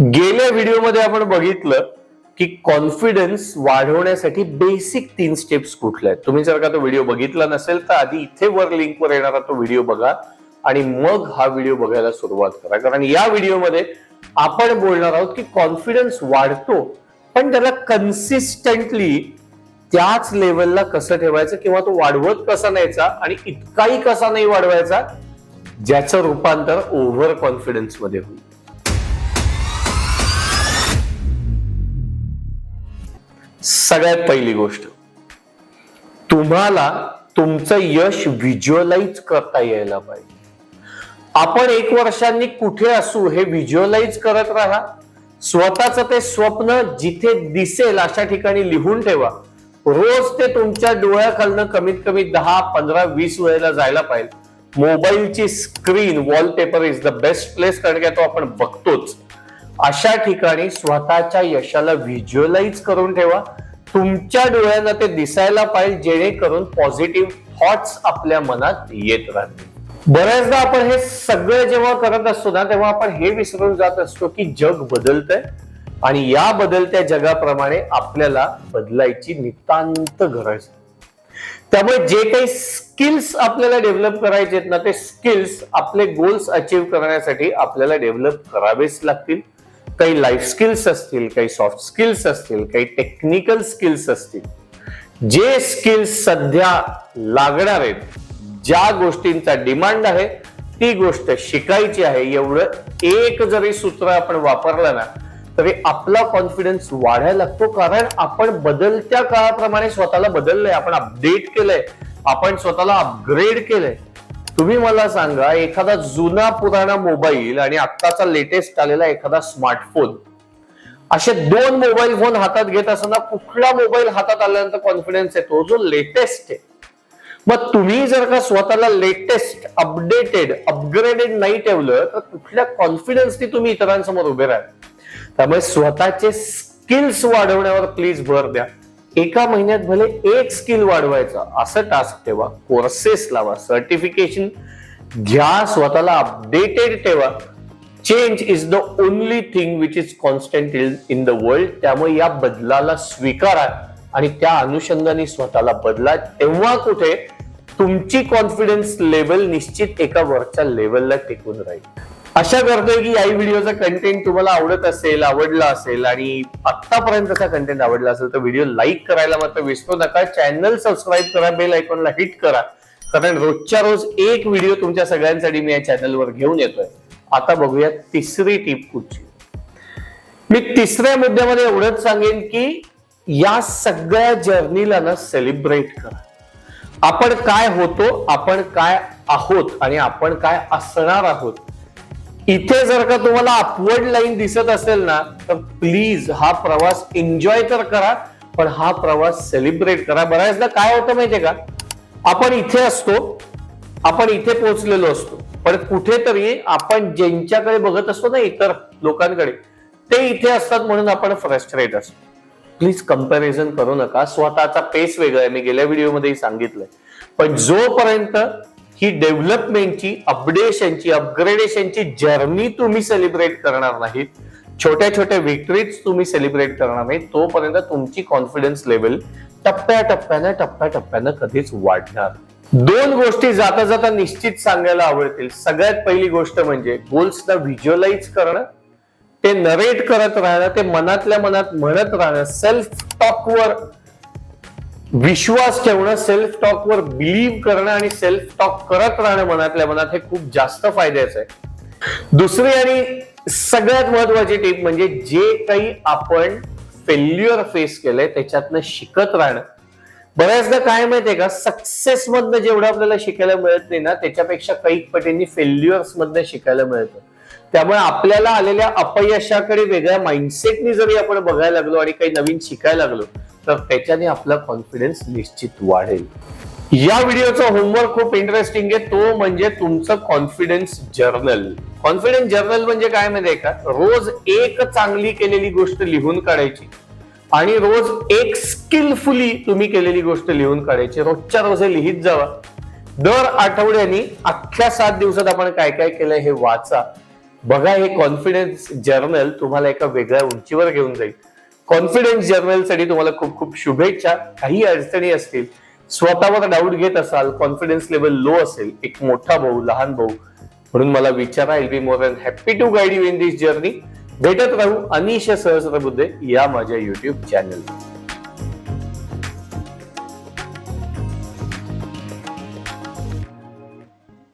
गेल्या व्हिडिओमध्ये आपण बघितलं की कॉन्फिडन्स वाढवण्यासाठी बेसिक तीन स्टेप्स कुठल्या आहेत? तुम्ही जर का तो व्हिडिओ बघितला नसेल तर आधी इथे वर लिंकवर येणारा तो व्हिडिओ बघा आणि मग हा व्हिडिओ बघायला सुरुवात करा. कारण या व्हिडिओमध्ये आपण बोलणार आहोत की कॉन्फिडन्स वाढतो पण त्याला कन्सिस्टंटली त्याच लेवलला कसं ठेवायचं किंवा तो वाढवत कसा न्यायचा आणि इतकाही कसा नाही वाढवायचा ज्याचं रूपांतर ओव्हर कॉन्फिडन्समध्ये होईल. सगळ्यात पहिली गोष्ट. तुम्हाला तुमचं यश व्हिज्युअलाइज करता यायला पाहिजे. आपण एक वर्षांनी कुठे असू हे व्हिज्युअलाइज करत राहा. स्वतःच ते स्वप्न जिथे दिसेल अशा ठिकाणी लिहून ठेवा. रोज ते तुमच्या डोळ्याखालनं कमीत कमी दहा पंधरा वीस वेळेला जायला पाहिजे. मोबाईलची screen wallpaper is the best place कारण की तो आपण बघतोच. अशा ठिकाणी स्वतःच्या यशाला व्हिज्युअलाइज करून ठेवा. तुमच्या डोळ्यांना ते दिसायला पाहिजे जेणेकरून पॉझिटिव्ह थॉट्स आपल्या मनात येत राहतील. बऱ्याचदा आपण हे सगळं जेव्हा करत असतो ना तेव्हा आपण हे विसरून जात असतो की जग बदलतंय आणि या बदलत्या जगाप्रमाणे आपल्याला बदलायची नितांत गरज त्यामुळे जे काही स्किल्स आपल्याला डेव्हलप करायचे आहेत ना ते स्किल्स आपले गोल्स अचीव्ह करण्यासाठी आपल्याला डेव्हलप करावेच लागतील. काही लाईफ स्किल्स असतील काही सॉफ्ट स्किल्स असतील काही टेक्निकल स्किल्स असतील. जे स्किल्स सध्या लागणार आहेत ज्या गोष्टींचा डिमांड आहे ती गोष्ट शिकायची आहे. एवढं एक जरी सूत्र आपण वापरलं ना तरी आपला कॉन्फिडन्स वाढायला लागतो. कारण आपण बदलत्या काळाप्रमाणे स्वतःला बदललंय. आपण अपडेट केलंय. आपण स्वतःला अपग्रेड केलंय. तुम्ही मला सांगा एखादा जुना पुराणा मोबाईल आणि आत्ताचा लेटेस्ट आलेला एखादा स्मार्टफोन असे दोन मोबाईल फोन हातात घेत असताना कुठला मोबाईल हातात आल्यानंतर कॉन्फिडन्स येतो? जो लेटेस्ट आहे. मग तुम्ही जर का स्वतःला लेटेस्ट अपडेटेड अपग्रेडेड नाही ठेवलं तर कुठल्या कॉन्फिडन्सनी तुम्ही इतरांसमोर उभे राहाल? त्यामुळे स्वतःचे स्किल्स वाढवण्यावर प्लीज भर द्या. एका महिन्यात भले एक स्किल वाढवायचं असं टास्क ठेवा कोर्सेस लावा सर्टिफिकेशन घ्या स्वतःला अपडेटेड ठेवा. Change is the only thing which is constant in the world त्यामुळे या बदलाला स्वीकारा आणि त्या अनुषंगाने स्वतःला बदला. तेव्हा कुठे? तुमची कॉन्फिडन्स लेवल निश्चित एका वरच्या लेवलला टिकून राहील. आशा करतोय की या व्हिडिओचा कंटेंट तुम्हाला आवडत असेल आवडला असेल आणि आतापर्यंतचा कंटेंट आवडला असेल तर व्हिडिओ लाईक करायला मात्र विसरू नका. चॅनल सबस्क्राईब करा बेल आयकॉनला हिट करा. कारण रोजच्या रोज एक व्हिडिओ तुमच्या सगळ्यांसाठी मी या चॅनलवर घेऊन येतोय. आता बघूया तिसरी टीप कुठची. मी तिसऱ्या मुद्द्यामध्ये एवढंच सांगेन की या सगळ्या जर्नीला ना सेलिब्रेट करा. आपण काय होतो आपण काय आहोत आणि आपण काय असणार आहोत इथे जर का तुम्हाला अपवर्ड लाईन दिसत असेल ना तर प्लीज हा प्रवास एन्जॉय तर करा पण हा प्रवास सेलिब्रेट करा. बऱ्याचदा काय होतं माहितीये का? आपण इथे असतो आपण इथे पोहोचलेलो असतो पण कुठेतरी आपण ज्यांच्याकडे बघत असतो ना इतर लोकांकडे ते इथे असतात म्हणून आपण फ्रस्ट्रेट असतो. प्लीज कंपॅरिझन करू नका. स्वतःचा पेस वेगळा आहे. मी गेल्या व्हिडिओमध्येही सांगितलंय. पण जोपर्यंत ही डेव्हलपमेंटची अपडेशनची अपग्रेडेशनची जर्नी तुम्ही सेलिब्रेट करणार नाहीत. छोट्या छोट्या विक्ट्रीज तुम्ही सेलिब्रेट करणार नाही तोपर्यंत तुमची कॉन्फिडन्स लेवल टप्प्याटप्प्यानं टप्प्याटप्प्यानं कधीच वाढणार. दोन गोष्टी जाता जाता निश्चित सांगायला आवडतील. सगळ्यात पहिली गोष्ट म्हणजे गोल्सना व्हिज्युअलाइज करणं. ते नरेट करत राहणं ते मनातल्या मनात म्हणत राहणं. सेल्फ टॉकवर विश्वास ठेवणं सेल्फ टॉकवर बिलीव्ह करणं आणि सेल्फ टॉक करत राहणं मनातल्या मनात हे खूप जास्त फायद्याचं आहे. दुसरी आणि सगळ्यात महत्वाची टीप म्हणजे जे काही आपण फेल्युअर फेस केलंय त्याच्यातनं शिकत राहणं. बऱ्याचदा काय माहितीये का सक्सेस मधनं जेवढं आपल्याला शिकायला मिळत नाही ना त्याच्यापेक्षा काही पटींनी फेल्युअर्स मधनं शिकायला मिळतं. त्यामुळे आपल्याला आलेल्या अपयशाकडे वेगळ्या माइंडसेटनी जरी आपण बघायला लागलो आणि काही नवीन शिकायला लागलो तर त्याच्याने आपला कॉन्फिडन्स निश्चित वाढेल. या व्हिडिओचा होमवर्क खूप इंटरेस्टिंग आहे. तो म्हणजे तुमचं कॉन्फिडन्स जर्नल कॉन्फिडन्स जर्नल म्हणजे काय माहितीये का? रोज एक चांगली केलेली गोष्ट लिहून काढायची आणि रोज एक स्किलफुली तुम्ही केलेली गोष्ट लिहून काढायची. रोजच्या रोज हे लिहित जावा. दर आठवड्यानी अख्ख्या सात दिवसात आपण काय काय केलंय हे वाचा. बघा हे कॉन्फिडन्स जर्नल तुम्हाला एका वेगळ्या उंचीवर घेऊन जाईल. कॉन्फिडन्स जर्नलसाठी तुम्हाला खूप खूप शुभेच्छा. काही अडचणी असतील स्वतःवर डाऊट घेत असाल कॉन्फिडन्स लेवल लो असेल एक मोठा भाऊ लहान भाऊ म्हणून मला विचारा I be more and happy to guide you in this journey भेटत राहू अनिश सहस्रबुद्धे या माझ्या युट्यूब चॅनल